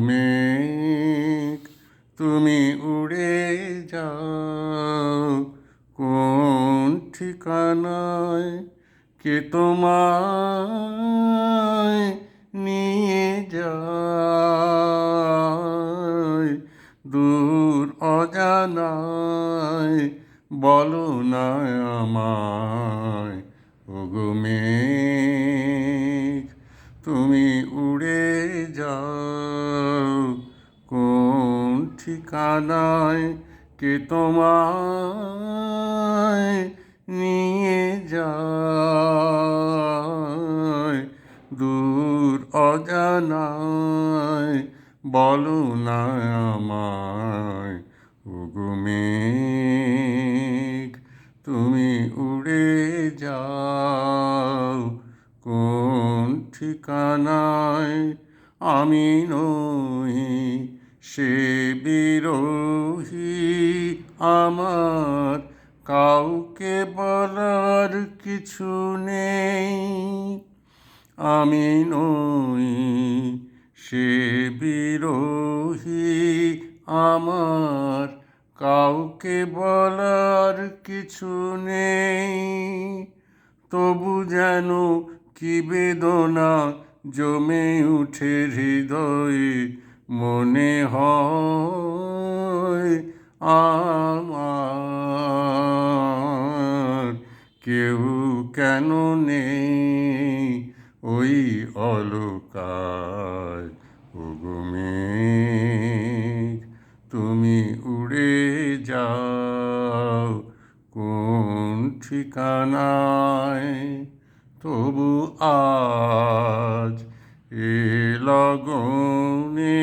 মেঘ তুমি উড়ে যাও। কোন ঠিকানায় কে তোমায় নিয়ে যায়? দূর অজানায় বলো না আমায়। ওগো মেঘ, তুমি ঠিকানায় কে তোমায় নিয়ে যায়? দূর অজানায় বলো না আমায়। ওগো মেঘ, তুমি উড়ে যাও। কোন ঠিকানায় আমি নই সে বিরোহী আমার, কাউকে বলার কিছু নেই। আমি নই সে বিরোহী আমার, কাউকে বলার কিছু নেই। তবু যেন কি বেদনা জমে উঠে হৃদয়ে মনে হয় আমার কেউ কেন নেই ওই অলকায় ওগো মেঘ, তুমি উড়ে যাও কোন ঠিকানায়? তবু আজ এ লগনে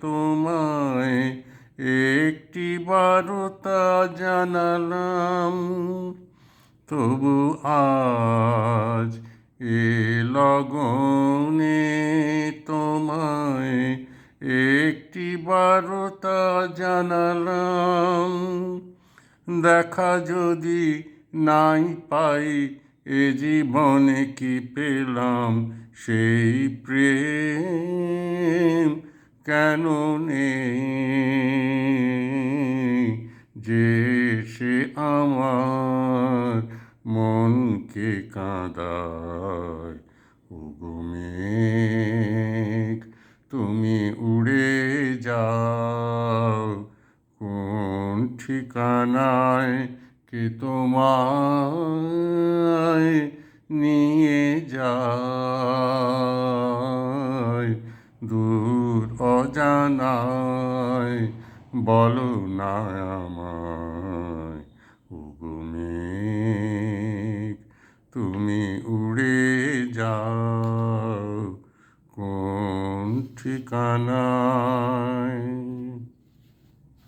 তোমায় একটি বারতা জানালাম। তবু আজ এ লগনে তোমায় একটি বারতা জানালাম। দেখা যদি নাই পাই এ জীবনে কি পেলাম সেই প্রেম? কেন যে সে আমার মনকে কাঁদায়? ওগো তুমি উড়ে যাও। কোন ঠিকানায় কে তোমায় দূর অজানায় বলো না আমায়। ওগো তুমি উড়ে যাও কোন ঠিকানায়?